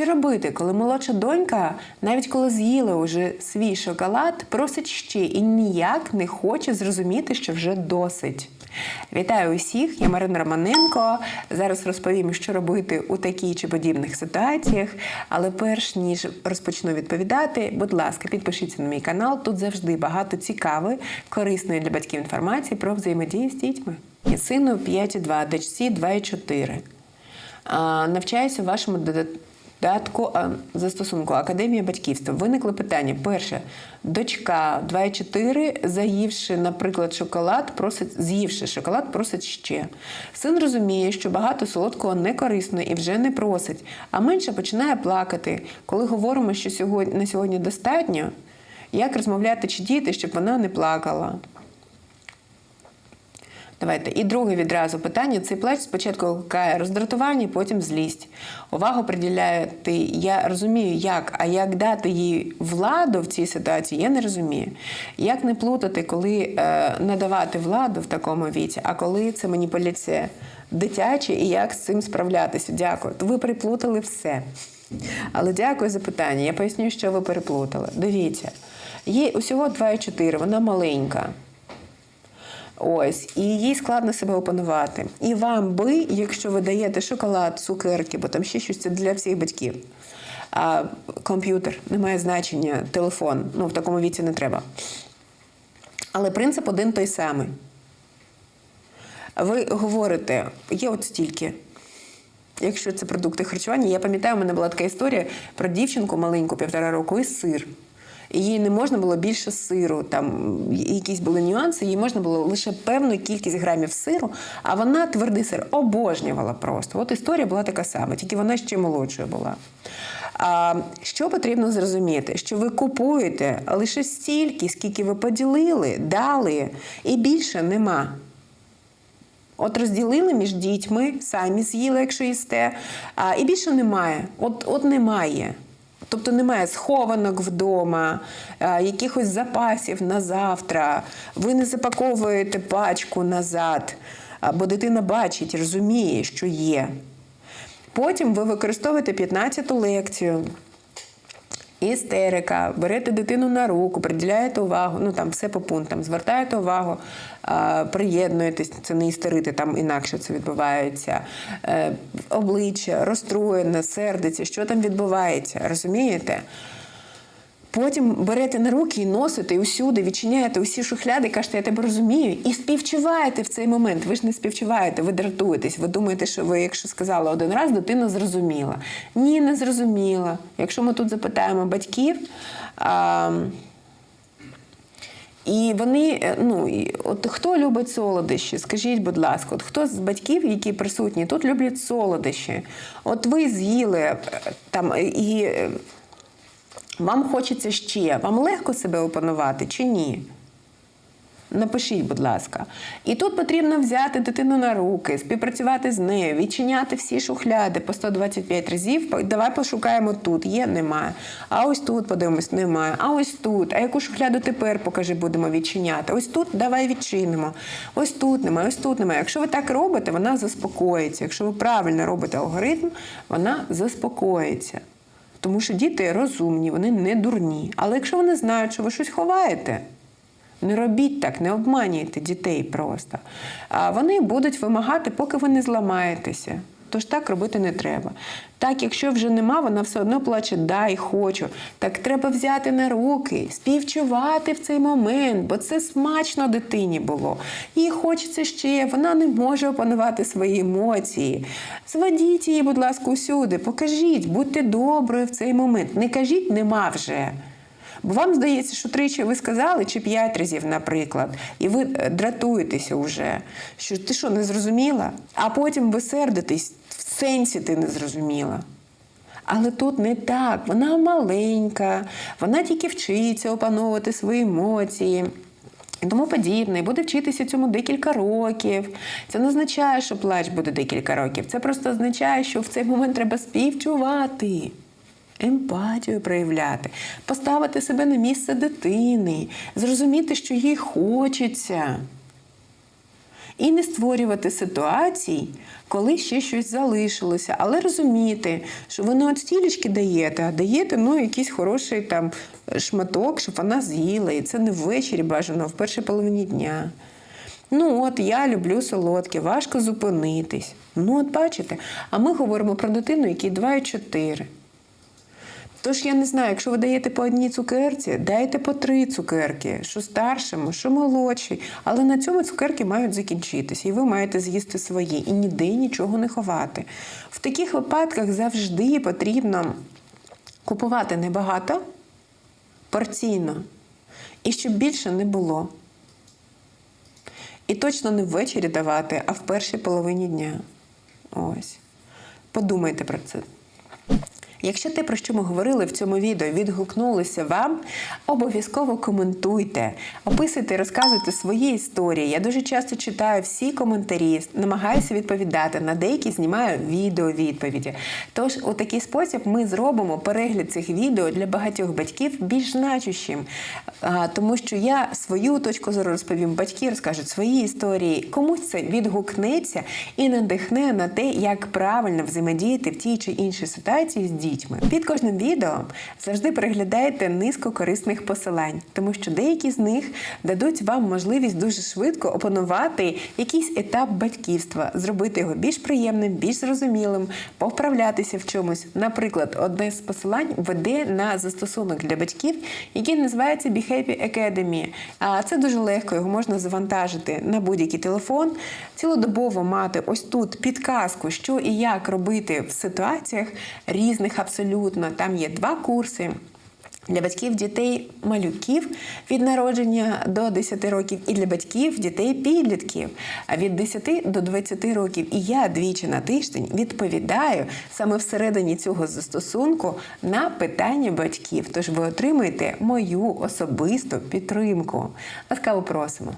Що робити, коли молодша донька, навіть коли з'їла уже свій шоколад, просить ще і ніяк не хоче зрозуміти, що вже досить. Вітаю усіх, я Марина Романенко. Зараз розповім, що робити у такій чи подібних ситуаціях. Але перш ніж розпочну відповідати, будь ласка, підпишіться на мій канал. Тут завжди багато цікавої, корисної для батьків інформації про взаємодію з дітьми. Я сину 5,2, дочці 2,4. Навчаюся у вашому додатку а, застосунку Академія батьківства. Виникли питання. Перше, дочка 2,4, заївши, наприклад, шоколад, просить, з'ївши шоколад, просить ще. Син розуміє, що багато солодкого не корисно і вже не просить, а менше починає плакати. Коли говоримо, що сьогодні, на сьогодні достатньо, як розмовляти чи діти, щоб вона не плакала? Давайте. І друге відразу питання. Цей плач спочатку викликає роздратування, потім злість. Увагу приділяти, я розумію, як, а як дати їй владу в цій ситуації, я не розумію. Як не плутати, коли е, надавати владу в такому віці, а коли це маніпуляція дитяча і як з цим справлятися? Дякую. Ви приплутали все. Але дякую за питання. Я поясню, що ви переплутали. Дивіться, їй усього 2,4, вона маленька. Ось, і їй складно себе опанувати. І вам би, якщо ви даєте шоколад, цукерки, бо там ще щось це для всіх батьків. А комп'ютер не має значення, телефон, ну в такому віці не треба. Але принцип один той самий. Ви говорите, є от стільки. Якщо це продукти харчування, я пам'ятаю, у мене була така історія про дівчинку маленьку, півтора року, і сир. Їй не можна було більше сиру, там якісь були нюанси, їй можна було лише певну кількість грамів сиру, а вона твердий сир обожнювала просто. От історія була така сама, тільки вона ще молодшою була. А, Що потрібно зрозуміти? Що ви купуєте лише стільки, скільки ви поділили, дали, і більше нема. От розділили між дітьми, самі з'їли, якщо їсте, а, і більше немає. От, От немає. Тобто немає схованок вдома, якихось запасів на завтра. Ви не запаковуєте пачку назад, бо дитина бачить, розуміє, що є. Потім ви використовуєте 15-ту лекцію. Істерика, берете дитину на руку, приділяєте увагу, ну там все по пунктам, звертаєте увагу, приєднуєтесь, це не істерити, там інакше це відбувається. Е, обличчя, розстроєне, сердиться, що там відбувається, розумієте? Потім берете на руки і носите і усюди, відчиняєте усі шухляди, кажете, я тебе розумію, і співчуваєте в цей момент. Ви ж не співчуваєте, ви дратуєтесь. Ви думаєте, що ви, якщо сказали один раз, дитина зрозуміла. Ні, не зрозуміла. Якщо ми тут запитаємо батьків. А, і вони, ну от хто любить солодощі? Скажіть, будь ласка, от хто з батьків, які присутні, тут люблять солодощі? От ви з'їли там і вам хочеться ще, вам легко себе опанувати чи ні? Напишіть, будь ласка. І тут потрібно взяти дитину на руки, співпрацювати з нею, відчиняти всі шухляди по 125 разів. Давай пошукаємо тут. Є, немає. А ось тут подивимось, немає. А ось тут. А яку шухляду тепер покажи, будемо відчиняти? Ось тут давай відчинимо. Ось тут немає, ось тут немає. Якщо ви так робите, вона заспокоїться. Якщо ви правильно робите алгоритм, вона заспокоїться. Тому що діти розумні, вони не дурні. Але якщо вони знають, що ви щось ховаєте, не робіть так, не обманюйте дітей просто. А вони будуть вимагати, поки ви не зламаєтеся. Тож так робити не треба. Так, якщо вже нема, вона все одно плаче дай хочу. Так треба взяти на руки, співчувати в цей момент, бо це смачно дитині було. Їй хочеться ще, вона не може опанувати свої емоції. Зведіть її, будь ласка, усюди, покажіть, будьте доброю в цей момент. Не кажіть нема вже. Бо вам здається, що тричі ви сказали, чи п'ять разів, наприклад, і ви дратуєтеся вже, що ти що, не зрозуміла? А потім ви сердитесь, в сенсі ти не зрозуміла. Але тут не так, вона маленька, вона тільки вчиться опановувати свої емоції. І тому подібне, і буде вчитися цьому декілька років. Це не означає, що плач буде декілька років. Це просто означає, що в цей момент треба співчувати емпатію проявляти, поставити себе на місце дитини, зрозуміти, що їй хочеться. і не створювати ситуацій, коли ще щось залишилося, але розуміти, що ви не от стілечки даєте, а даєте ну, якийсь хороший там шматок, щоб вона з'їла. І це не ввечері бажано, а в першій половині дня. Ну, от я люблю солодке, важко зупинитись. Ну, от бачите, а ми говоримо про дитину, якій 2 і 4. Тож я не знаю, якщо ви даєте по одній цукерці, дайте по три цукерки, що старшому, що молодший. Але на цьому цукерки мають закінчитися, і ви маєте з'їсти свої і ніде нічого не ховати. В таких випадках завжди потрібно купувати небагато, порційно, і щоб більше не було. І точно не ввечері давати, а в першій половині дня. Ось. Подумайте про це. Якщо те, про що ми говорили в цьому відео, відгукнулося вам, обов'язково коментуйте, описуйте, розказуйте свої історії. Я дуже часто читаю всі коментарі, намагаюся відповідати. На деякі знімаю відео відповіді. Тож, у такий спосіб ми зробимо перегляд цих відео для багатьох батьків більш значущим, тому що я свою точку зору розповім, батьки розкажуть свої історії. Комусь це відгукнеться і надихне на те, як правильно взаємодіяти в тій чи іншій ситуації з дітьми. Під кожним відео завжди переглядайте низку корисних посилань, тому що деякі з них дадуть вам можливість дуже швидко опанувати якийсь етап батьківства, зробити його більш приємним, більш зрозумілим, повправлятися в чомусь. Наприклад, одне з посилань веде на застосунок для батьків, який називається Behavior Academy. А це дуже легко, його можна завантажити на будь-який телефон, цілодобово мати ось тут підказку, що і як робити в ситуаціях різних абсолютно. Там є два курси. Для батьків дітей малюків від народження до 10 років, і для батьків дітей підлітків від 10 до 20 років. І я двічі на тиждень відповідаю саме всередині цього застосунку на питання батьків. Тож ви отримаєте мою особисту підтримку. Ласкаво просимо.